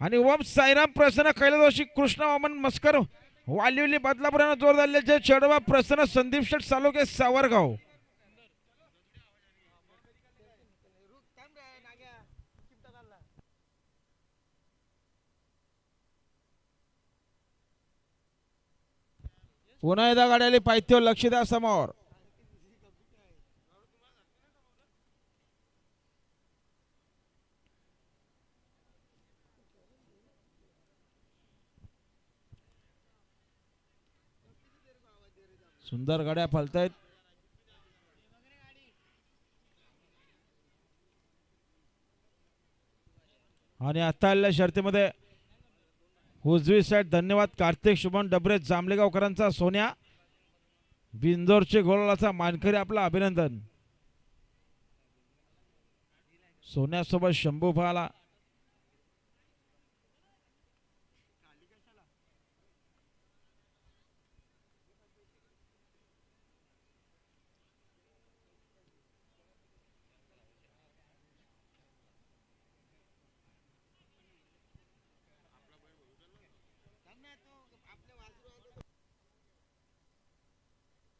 आणि ओम साईराम प्रसन्न कैलासवाशी कृष्ण वामन मस्कर वालिवली बदलापुरानं जोर झाल्याचे चढवा प्रसन्न संदीप शेठ सालोके सावरगाव. पुन्हा एकदा गाड्याला पायथ्य लक्ष द्या समोर. सुंदर गाड्या फलतायत. आणि आता आलेल्या शर्तीमध्ये उजवी साईड धन्यवाद. कार्तिक शुभन डबरे जांभलेगावकरांचा सोन्या. बिंदोरचे गोलाचा मानकरी आपला अभिनंदन. सोन्यासोबत शंभू आला